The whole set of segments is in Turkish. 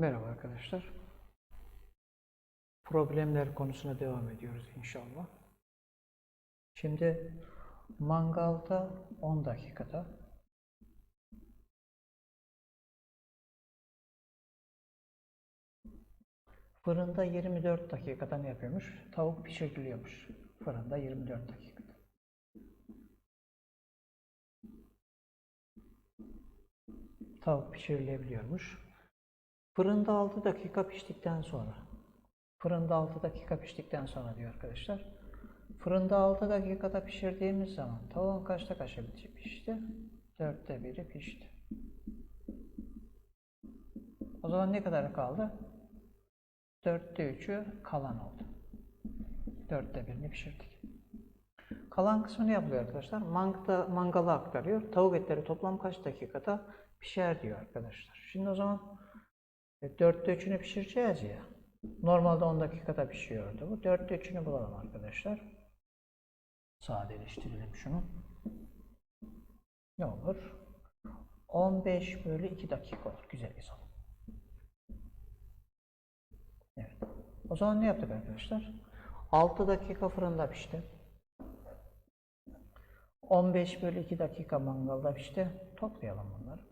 Merhaba arkadaşlar. Problemler konusuna devam ediyoruz inşallah. Şimdi mangalda 10 dakikada fırında 24 dakikada ne yapıyormuş? Tavuk pişiriliyormuş. Fırında 24 dakikada. Tavuk pişirilebiliyormuş. Fırında 6 dakika piştikten sonra fırında 6 dakika piştikten sonra diyor arkadaşlar. Fırında 6 dakikada pişirdiğimiz zaman tavuğun kaçta kaça pişti? Dörtte biri pişti. O zaman ne kadar kaldı? Dörtte üçü kalan oldu. Dörtte birini pişirdik. Kalan kısmı ne yapılıyor arkadaşlar? Mangda, mangala aktarıyor. Tavuk etleri toplam kaç dakikada pişer diyor arkadaşlar. Şimdi o zaman dörtte üçünü pişireceğiz ya. Normalde 10 dakikada pişiyordu bu. Dörtte üçünü bulalım arkadaşlar. Sadeleştirelim şunu. Ne olur? 15 bölü 2 dakika olur. Güzel yazalım. Evet. O zaman ne yaptık arkadaşlar? 6 dakika fırında pişti. 15 bölü 2 dakika mangalda pişti. Toplayalım bunları.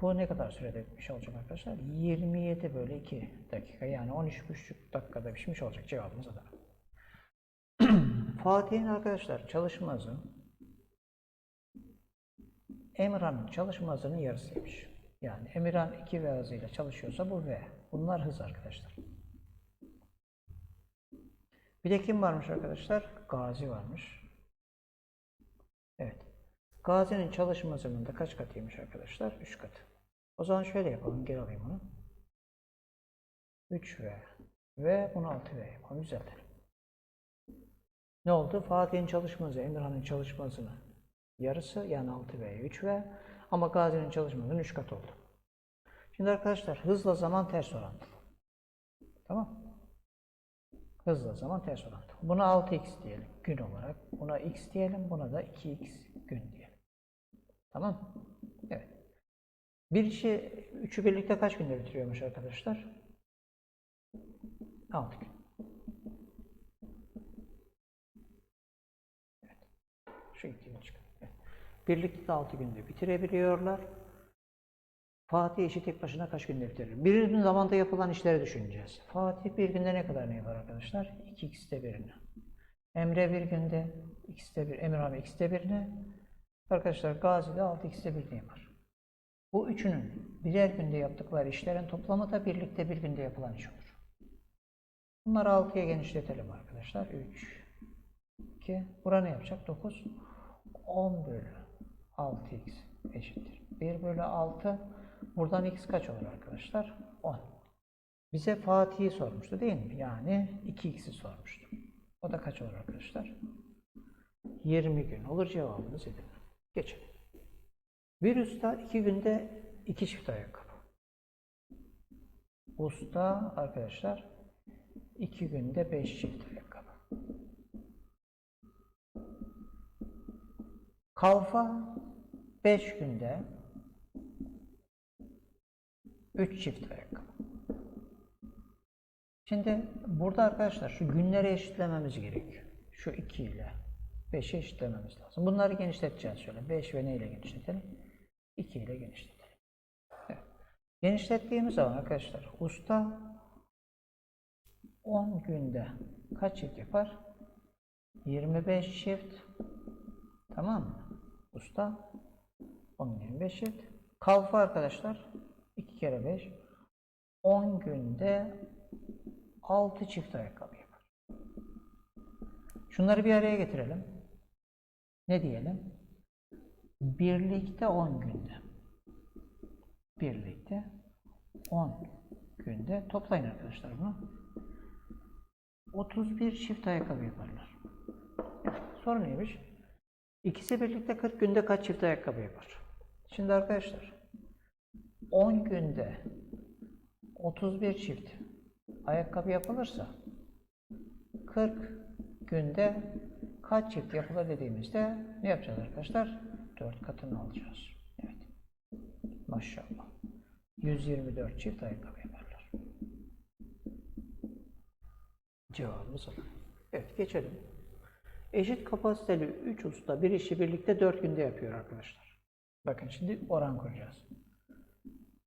Bu ne kadar sürede pişmiş olacak arkadaşlar? 27 bölü 2 dakika yani 13,5 dakikada pişmiş olacak cevabımız da. Fatih'in arkadaşlar çalışma hızı Emirhan'ın çalışma hızının yarısıymış. Yani Emirhan 2 V hızıyla çalışıyorsa bu V. Bunlar hız arkadaşlar. Bir de kim varmış arkadaşlar? Gazi varmış. Evet. Gazi'nin çalışma hızının kaç katıymış arkadaşlar? 3 katı. O zaman şöyle yapalım. Geri alayım onu. 3V ve bunu 6V yapalım. Düzeltelim. Ne oldu? Fatih'in çalışma hızı, Emirhan'ın çalışma yarısı yani 6V 3V ama Gazi'nin çalışma hızının 3 katı oldu. Şimdi arkadaşlar hızla zaman ters orantılı. Tamam Hızla zaman ters orantılı. Buna 6x diyelim gün olarak. Buna x diyelim. Buna da 2x gün diyelim. Tamam Evet. Bir işi üçü birlikte kaç günde bitiriyormuş arkadaşlar? 6 gün. Evet. Şu iki gün. Evet. Birlikte de 6 günde bitirebiliyorlar. Fatih işi tek başına kaç günde bitirir? Bir gün zamanda yapılan işleri düşüneceğiz. Fatih bir günde ne kadar ne yapar arkadaşlar? 2x'te birini. Emre bir günde x'te bir, Emir abi x'te birini. Arkadaşlar Gazi de 6x'te birini yapar. Bu üçünün birer günde yaptıkları işlerin toplamı da birlikte bir günde yapılan iş olur. Bunları 6'ya genişletelim arkadaşlar. 3, 2, bura ne yapacak? 9, 10 bölü 6x eşittir. 1 bölü 6, buradan x kaç olur arkadaşlar? 10. Bize Fatih'i sormuştu değil mi? Yani 2x'i sormuştu. O da kaç olur arkadaşlar? 20 gün olur cevabımız Edirne. Geçelim. Bir usta iki günde iki çift ayakkabı. Usta arkadaşlar iki günde beş çift ayakkabı. Kalfa beş günde üç çift ayakkabı. Şimdi burada arkadaşlar şu günleri eşitlememiz gerekiyor. Şu 2 ile 5'i eşitlememiz lazım. Bunları genişleteceğiz şöyle. 5 ve ne ile genişletelim? 2 ile genişletelim. Evet. Genişlettiğimiz zaman arkadaşlar usta 10 günde kaç çift yapar? 25 çift. Tamam mı? Usta 10 25 çift. Kalfa arkadaşlar 2 kere 5 10 günde 6 çift ayakkabı yapar. Şunları bir araya getirelim. Ne diyelim? Birlikte 10 günde. Birlikte 10 günde. Toplayın arkadaşlar bunu. 31 çift ayakkabı yaparlar. Soru neymiş? İkisi birlikte 40 günde kaç çift ayakkabı yapar? Şimdi arkadaşlar 10 günde 31 çift ayakkabı yapılırsa 40 günde kaç çift yapılır dediğimizde ne yapacağız arkadaşlar? 4 katını alacağız. Evet. Maşallah. 124 çift ayakkabı yaparlar. Cevabımız o. Evet geçelim. Eşit kapasiteli 3 usta bir işi birlikte 4 günde yapıyor arkadaşlar. Bakın şimdi oran kuracağız.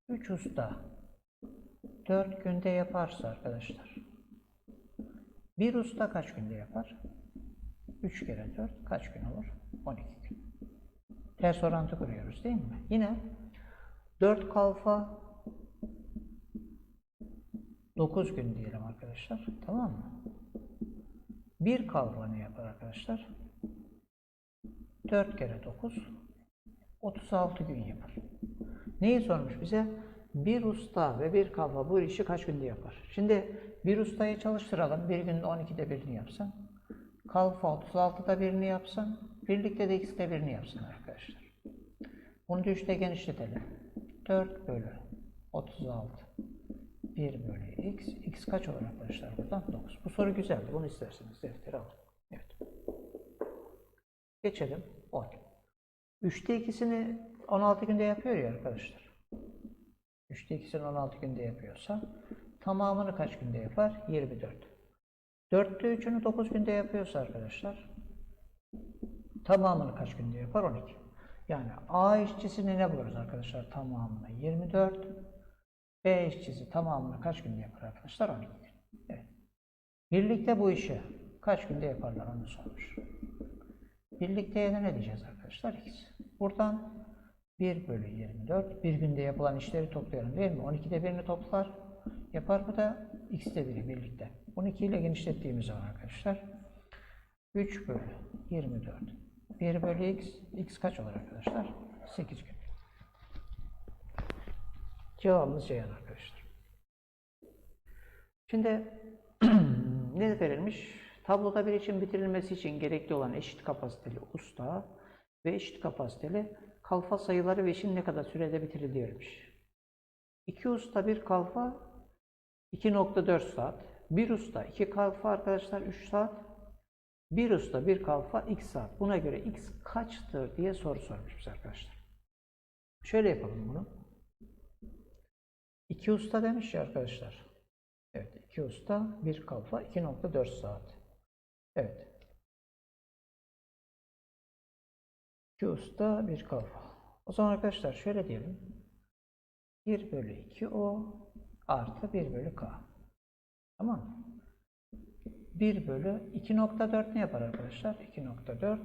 3 usta 4 günde yaparsa arkadaşlar. Bir usta kaç günde yapar? 3 kere 4 kaç gün olur? 12 gün. Ters orantı kuruyoruz değil mi? Yine 4 kalfa 9 gün diyelim arkadaşlar. Tamam mı? Bir kalfa ne yapar arkadaşlar? 4 kere 9 36 gün yapar. Neyi sormuş bize? Bir usta ve bir kalfa bu işi kaç günde yapar? Şimdi bir ustayı çalıştıralım. Bir günde 12'de birini yapsın. Kalfa 36'da birini yapsın. Birlikte de ikisi de birini yapsın arkadaşlar. Bunu da 3'te genişletelim. 4 bölü 36 1 bölü x. x kaç olur arkadaşlar buradan? 9. Bu soru güzeldi. Bunu isterseniz deftere alın. Evet. Geçelim. 10. 3'te ikisini 16 günde yapıyor ya arkadaşlar. 3'te ikisini 16 günde yapıyorsa tamamını kaç günde yapar? 24. 4'te 3'ünü 9 günde yapıyorsa arkadaşlar tamamını kaç günde yapar? 12. Yani A işçisini ne buluruz arkadaşlar? Tamamını 24. B işçisi tamamını kaç günde yapar arkadaşlar? 12 gün. Evet. Birlikte bu işi kaç günde yaparlar onu sormuş. Birlikteye ne diyeceğiz arkadaşlar? X. Buradan 1 bölü 24. Bir günde yapılan işleri topluyorum değil mi? 12'de birini toplar. Yapar bu da x'te biri birlikte. 12 ile genişlettiğimiz zaman arkadaşlar 3 bölü 24. 1 bölü x. x kaç olur arkadaşlar? 8 gün. Cevabımız Ceyhan arkadaşlar. Şimdi ne verilmiş? Tabloda bir için bitirilmesi için gerekli olan eşit kapasiteli usta ve eşit kapasiteli kalfa sayıları ve işin ne kadar sürede bitirildiğiymiş. İki usta bir kalfa 2.4 saat. Bir usta iki kalfa arkadaşlar 3 saat. Bir usta bir kalfa x saat. Buna göre x kaçtır diye soru sormuş bize arkadaşlar. Şöyle yapalım bunu. İki usta demiş ya arkadaşlar. Evet iki usta bir kalfa 2.4 saat. Evet. İki usta bir kalfa. O zaman arkadaşlar şöyle diyelim. 1 bölü 2 o artı 1 bölü k. Tamam mı? 1 bölü 2.4 ne yapar arkadaşlar? 2.4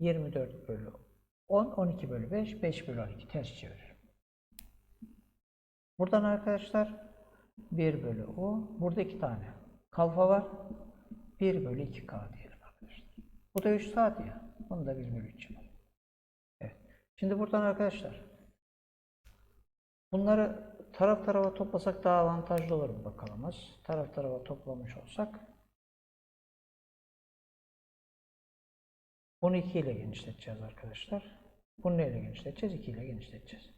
24 bölü 10, 12 bölü 5, 5 bölü 12 ters çeviririm. Buradan arkadaşlar 1 bölü o. Burada 2 tane kalfa var. 1 bölü 2k diyelim arkadaşlar. Bu da 3 saat ya. Bunu da 1 bölü 3 yapalım. Evet. Şimdi buradan arkadaşlar bunları taraf tarafa toplasak daha avantajlı olur mu bakalımız. Taraf tarafa toplamış olsak bunu 2 ile genişleteceğiz arkadaşlar. Bunu neyle genişleteceğiz? 2 ile genişleteceğiz.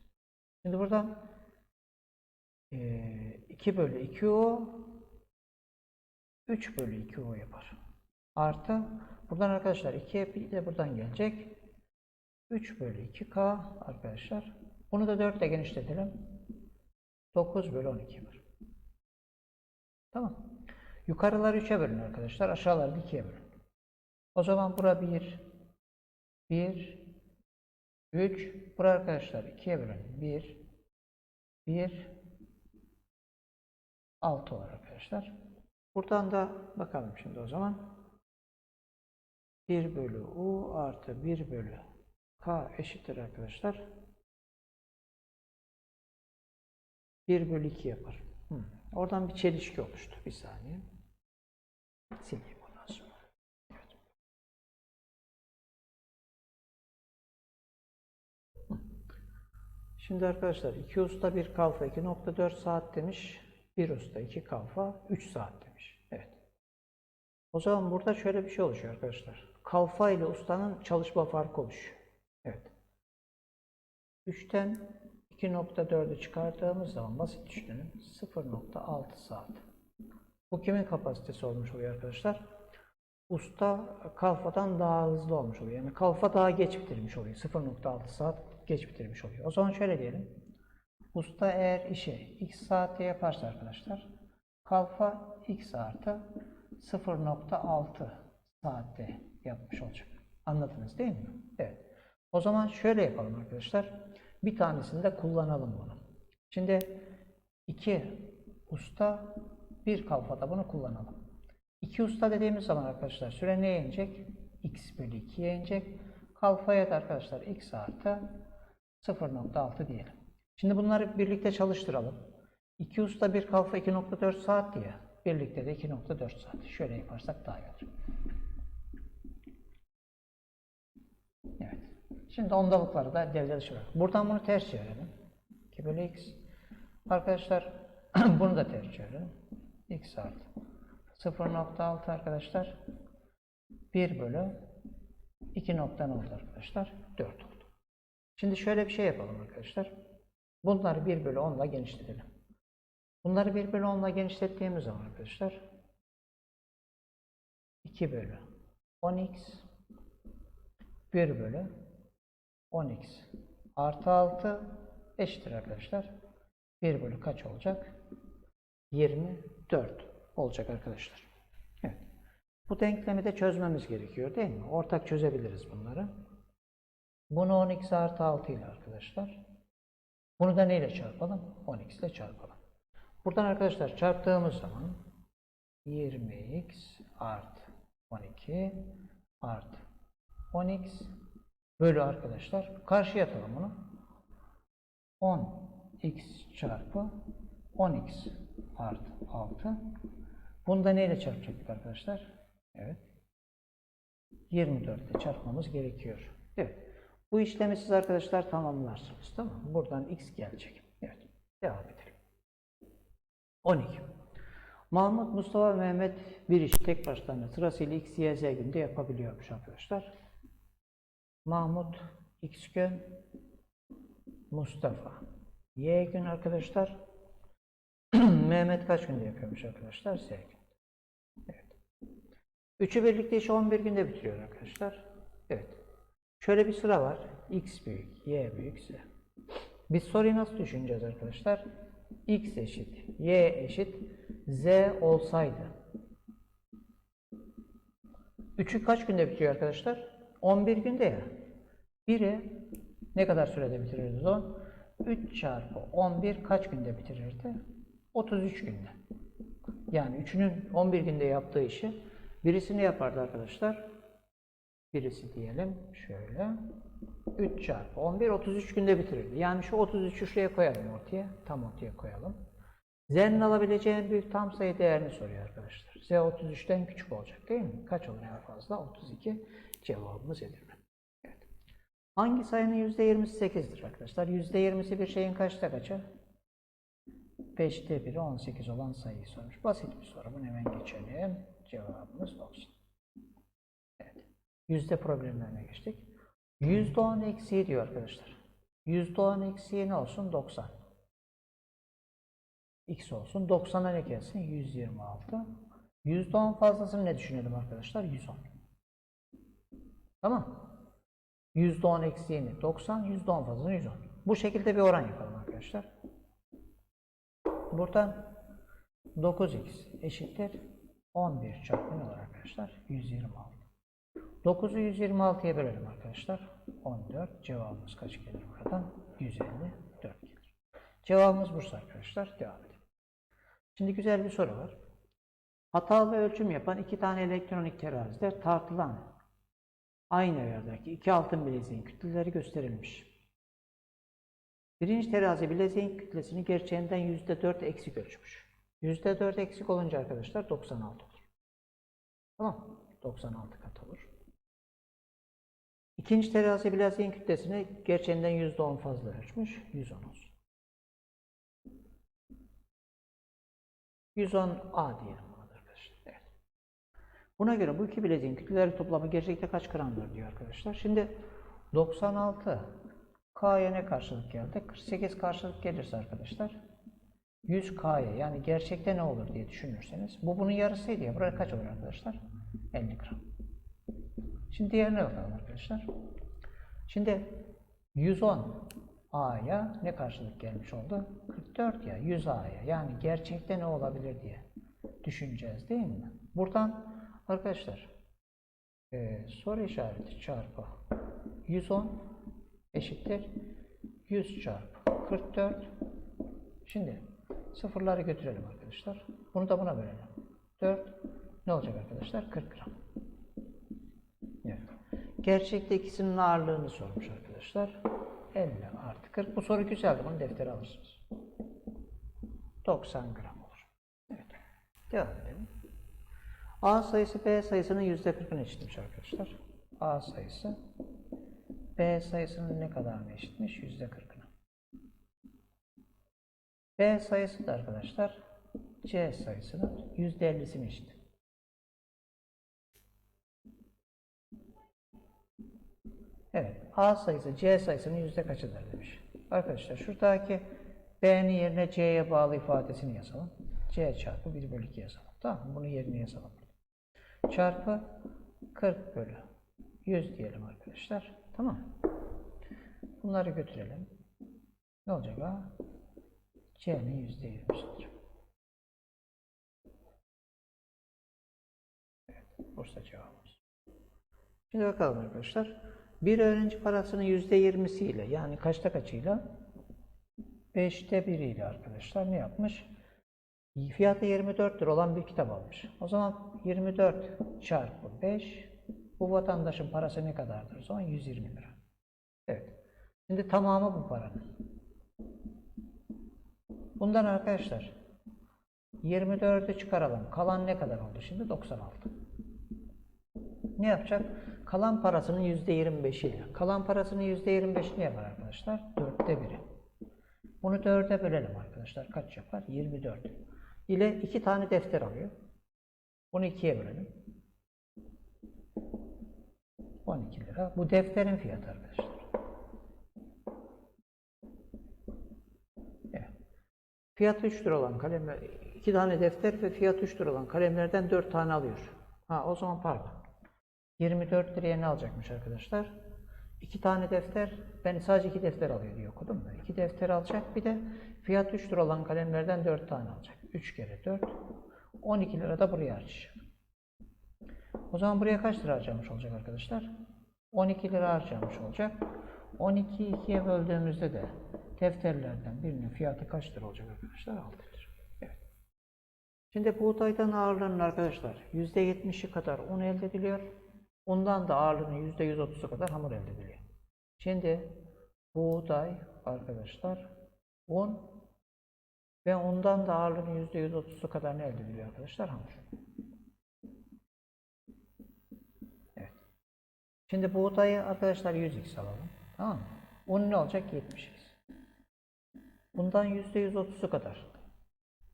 Şimdi buradan e, 2 bölü 2o 3 bölü 2o yapar. Artı buradan arkadaşlar 2 de buradan gelecek. 3 bölü 2k arkadaşlar. Bunu da 4 ile genişletelim. 9 bölü 12 var. Tamam. Yukarıları 3'e bölün arkadaşlar. Aşağıları 2'ye bölün. O zaman bura 1, 1, 3. Bura arkadaşlar 2'ye bölün. 1, 1, 6 var arkadaşlar. Buradan da bakalım şimdi o zaman. 1 bölü u artı 1 bölü k eşittir arkadaşlar. 1 bölü 2 yapar. Hı. Oradan bir çelişki oluştu. Bir saniye. Sileyim ondan sonra. Evet. Hı. Şimdi arkadaşlar 2 usta 1 kalfa 2.4 saat demiş. 1 usta 2 kalfa 3 saat demiş. Evet. O zaman burada şöyle bir şey oluşuyor arkadaşlar. Kalfa ile ustanın çalışma farkı oluşuyor. Evet. 3'ten 2.4'ü çıkardığımız zaman basit düşünün 0.6 saat. Bu kimin kapasitesi olmuş oluyor arkadaşlar? Usta kalfadan daha hızlı olmuş oluyor. Yani kalfa daha geç bitirmiş oluyor. 0.6 saat geç bitirmiş oluyor. O zaman şöyle diyelim. Usta eğer işi x saatte yaparsa arkadaşlar kalfa x artı 0.6 saatte yapmış olacak. Anladınız değil mi? Evet. O zaman şöyle yapalım arkadaşlar. Bir tanesini de kullanalım bunu. Şimdi iki usta bir kalfada bunu kullanalım. İki usta dediğimiz zaman arkadaşlar süre neye inecek? x bölü 2'ye inecek. Kalfaya da arkadaşlar x artı 0.6 diyelim. Şimdi bunları birlikte çalıştıralım. 2 usta 1 kalfa 2.4 saat diye. Birlikte de 2.4 saat. Şöyle yaparsak daha iyi olur. Evet. Şimdi ondalıkları da devre dışı bırak. Buradan bunu ters çevirelim. 2 bölü x. Arkadaşlar bunu da ters çevirelim. x artı 0.6 arkadaşlar 1 bölü 2 nokta ne oldu arkadaşlar? 4 oldu. Şimdi şöyle bir şey yapalım arkadaşlar. Bunları 1 bölü 10 ile genişletelim. Bunları 1 bölü 10 ile genişlettiğimiz zaman arkadaşlar 2 bölü 10x 1 bölü 10x artı 6 eşittir arkadaşlar. 1 bölü kaç olacak? 24 olacak arkadaşlar. Evet. Bu denklemi de çözmemiz gerekiyor değil mi? Ortak çözebiliriz bunları. Bunu 10x artı 6 ile arkadaşlar. Bunu da neyle çarpalım? 10x ile çarpalım. Buradan arkadaşlar çarptığımız zaman 20x artı 12 artı 10x bölü arkadaşlar. Karşıya atalım bunu. 10x çarpı 10x artı 6. Bunu da neyle çarpacaktık arkadaşlar? Evet. 24 ile çarpmamız gerekiyor. Evet. Bu işlemi siz arkadaşlar tamamlarsınız. Tamam mı? Buradan x gelecek. Evet. Devam edelim. 12. Mahmut, Mustafa Mehmet bir işi tek başlarına sırasıyla x, y, z günde yapabiliyormuş arkadaşlar. Mahmut x gün, Mustafa y gün arkadaşlar. Mehmet kaç günde yapıyormuş arkadaşlar? Z gün. Evet. Üçü birlikte işi 11 günde bitiriyor arkadaşlar. Evet. Şöyle bir sıra var. X büyük, Y büyük, Z. Biz soruyu nasıl düşüneceğiz arkadaşlar? X eşit, Y eşit, Z olsaydı. Üçü kaç günde bitiyor arkadaşlar? 11 günde ya. Biri ne kadar sürede bitirirdi o? 3 çarpı 11 kaç günde bitirirdi? 33 günde. Yani üçünün 11 günde yaptığı işi birisini yapardı arkadaşlar. Birisi diyelim şöyle. 3 çarpı 11 33 günde bitirirdi. Yani şu 33'ü şuraya koyalım ortaya. Tam ortaya koyalım. Z'nin alabileceği büyük tam sayı değerini soruyor arkadaşlar. Z 33'ten küçük olacak değil mi? Kaç olur en fazla? 32. Cevabımız Edirne. Evet. Hangi sayının %20'si 8'dir arkadaşlar? %20'si bir şeyin kaçta kaçı? 5'te 1'i 18 olan sayıyı sormuş. Basit bir soru. Bunu hemen geçelim. Cevabımız 90. Evet. Yüzde problemlerine geçtik. Yüzde 10 eksiği diyor arkadaşlar. Yüzde 10 eksiği ne olsun? 90. X olsun. 90'a ne gelsin? 126. Yüzde 10 fazlasını ne düşünelim arkadaşlar? 110. Tamam. Yüzde 10 eksiğini 90, yüzde 10 fazlasını 110. Bu şekilde bir oran yapalım arkadaşlar. Buradan 9x eşittir 11 çarpı ne olur arkadaşlar? 126. 9'u 126'ya bölelim arkadaşlar. 14. Cevabımız kaç gelir buradan? 154 gelir. Cevabımız Bursa arkadaşlar. Devam edelim. Şimdi güzel bir soru var. Hatalı ölçüm yapan iki tane elektronik terazide tartılan aynı ayardaki iki altın bileziğin kütleleri gösterilmiş. Birinci terazi bileziğin kütlesini gerçeğinden %4 eksik ölçmüş. %4 eksik olunca arkadaşlar 96 olur. Tamam 96 kat olur. İkinci terazi bileziğin kütlesini gerçeğinden %10 fazla ölçmüş. 110 olsun. 110A diyelim buna da arkadaşlar. Evet. Buna göre bu iki bileziğin kütleleri toplamı gerçekte kaç gramdır diyor arkadaşlar. Şimdi 96 K'ya ne karşılık geldi? 48 karşılık gelirse arkadaşlar 100 K'ya yani gerçekte ne olur diye düşünürseniz bu bunun yarısıydı ya. Buraya kaç olur arkadaşlar? 50 gram. Şimdi diğerine bakalım arkadaşlar. Şimdi 110 A'ya ne karşılık gelmiş oldu? 44 ya 100 A'ya. Yani gerçekte ne olabilir diye düşüneceğiz değil mi? Buradan arkadaşlar e, soru işareti çarpı 110 eşittir 100 çarpı 44. Şimdi sıfırları götürelim arkadaşlar. Bunu da buna bölelim. 4 ne olacak arkadaşlar? 40 gram. Evet. Gerçekte ikisinin ağırlığını sormuş arkadaşlar. 50 artı 40. Bu soru güzeldi. Bunu deftere alırsınız. 90 gram olur. Evet. Devam edelim. A sayısı B sayısının %40'ını eşitmiş arkadaşlar. A sayısı B sayısının ne kadarını eşitmiş? %40'ını. B sayısı da arkadaşlar C sayısının %50'sini eşit. Evet, A sayısı C sayısının yüzde kaçıdır demiş. Arkadaşlar şuradaki B'nin yerine C'ye bağlı ifadesini yazalım. C çarpı 1 bölü 2 yazalım. Tamam? Bunu yerine yazalım. Çarpı 40 bölü 100 diyelim arkadaşlar. Tamam? Bunları götürelim. Ne olacak ha? C'nin yüzde olacak. Evet, Bursa cevabımız. Şimdi bakalım arkadaşlar. Bir öğrenci parasının yüzde yirmisiyle yani kaçta kaçıyla? Beşte biriyle arkadaşlar ne yapmış? Fiyatı 24 lira olan bir kitap almış. O zaman 24 çarpı 5 bu vatandaşın parası ne kadardır? O zaman 120 lira. Evet. Şimdi tamamı bu paranın. Bundan arkadaşlar 24'ü çıkaralım. Kalan ne kadar oldu şimdi? 96. Ne yapacak? Kalan parasının %25'iyle. Kalan parasının %25'i ne yapar arkadaşlar? 4'te 1'i. Bunu 4'e bölelim arkadaşlar. Kaç yapar? 24. İle 2 tane defter alıyor. Bunu 2'ye bölelim. 12 lira. Bu defterin fiyatı arkadaşlar. Evet. Fiyatı 3 lira olan kalemler, 2 tane defter ve fiyatı 3 lira olan kalemlerden 4 tane alıyor. Ha o zaman pardon. 24 liraya ne alacakmış arkadaşlar? 2 tane defter, ben sadece 2 defter alıyor diye okudum da. 2 defter alacak bir de fiyat 3 lira olan kalemlerden 4 tane alacak. 3 kere 4, 12 lira da buraya harcayacak. O zaman buraya kaç lira harcamış olacak arkadaşlar? 12 lira harcamış olacak. 12'yi 2'ye böldüğümüzde de defterlerden birinin fiyatı kaç lira olacak arkadaşlar? 6 lira. Evet. Şimdi buğdaydan ağırlığının arkadaşlar %70'i kadar un elde ediliyor. Undan da ağırlığının %130'u kadar hamur elde ediliyor. Şimdi buğday arkadaşlar un ve ondan da ağırlığının %130'u kadar ne elde ediliyor arkadaşlar? Hamur. Evet. Şimdi buğdayı arkadaşlar 100x alalım. Tamam mı? Un ne olacak? 70x. Bundan %130'u kadar.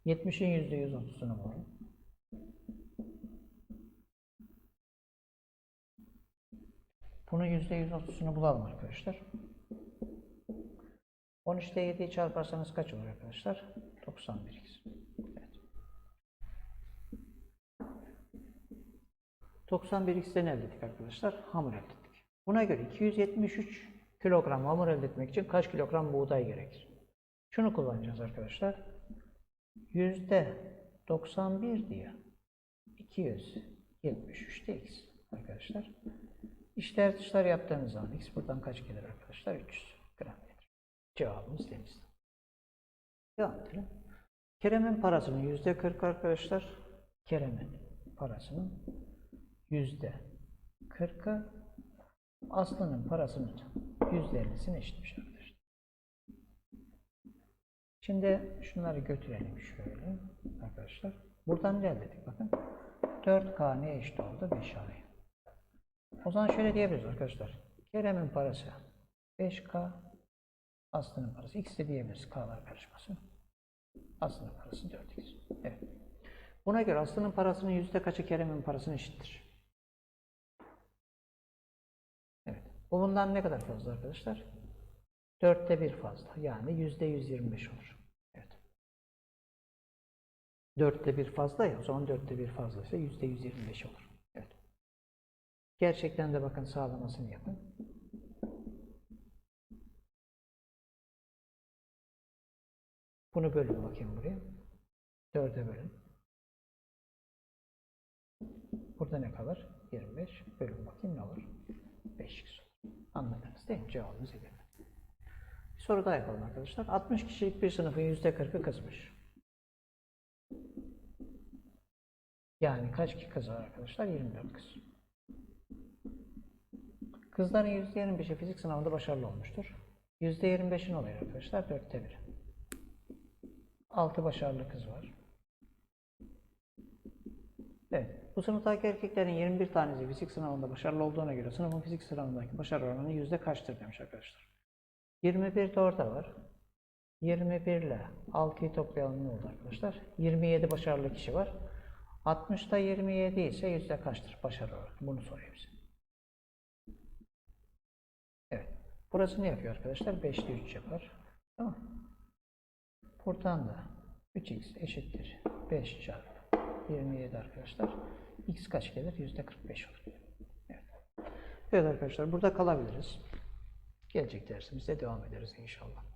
70'in %130'unu bulalım. Bunun %130'unu bulalım arkadaşlar. 13'te 7'yi çarparsanız kaç olur arkadaşlar? 91x. Evet. 91x'ten elde ettik arkadaşlar. Hamur elde ettik. Buna göre 273 kilogram hamur elde etmek için kaç kilogram buğday gerekir? Şunu kullanacağız arkadaşlar. Yüzde 91 diye 273'te x arkadaşlar. İşler dışlar yaptığınız zaman x buradan kaç gelir arkadaşlar? 300 gram gelir. Cevabımız deniz. Devam edelim. Kerem'in parasının yüzde 40 arkadaşlar. Kerem'in parasının yüzde 40'ı Aslı'nın parasının yüzde 50'sini eşitmiş arkadaşlar. Şimdi şunları götürelim şöyle arkadaşlar. Buradan ne elde ettik bakın. 4K ne eşit oldu? 5A'ya. O zaman şöyle diyebiliriz arkadaşlar. Kerem'in parası 5K, Aslı'nın parası X de diyebiliriz. K'lar karışmasın. Aslı'nın parası 4X. Evet. Buna göre Aslı'nın parasının yüzde kaçı Kerem'in parasına eşittir? Evet. Bu bundan ne kadar fazla arkadaşlar? Dörtte bir fazla. Yani yüzde 125 olur. Evet. Dörtte bir fazla ya. O zaman dörtte bir fazlaysa yüzde 125 olur. Evet. Gerçekten de bakın sağlamasını yapın. Bunu bölün bakayım buraya. 4'e bölün. Burada ne kalır? 25. Bölün bakayım ne olur? 5x olur. Anladınız değil mi? Cevabımız Edirne. Bir soru daha yapalım arkadaşlar. 60 kişilik bir sınıfın %40'ı kızmış. Yani kaç ki kız var arkadaşlar? 24 kız. Kızların %25'i fizik sınavında başarılı olmuştur. %25'i ne oluyor arkadaşlar? 4'te 1. 6 başarılı kız var. Evet. Bu sınıftaki erkeklerin 21 tanesi fizik sınavında başarılı olduğuna göre sınıfın fizik sınavındaki başarı oranı yüzde kaçtır demiş arkadaşlar. 21 de orada var. 21 ile 6'yı toplayalım ne oldu arkadaşlar? 27 başarılı kişi var. 60'da 27 ise yüzde kaçtır başarı oranı? Bunu soruyor bize. Evet. Burası ne yapıyor arkadaşlar? 5'te 3 yapar. Tamam. Buradan da 3x eşittir 5 çarpı 27 arkadaşlar. x kaç gelir? Yüzde 45 olur. Evet. evet arkadaşlar burada kalabiliriz. Gelecek dersimizde devam ederiz inşallah.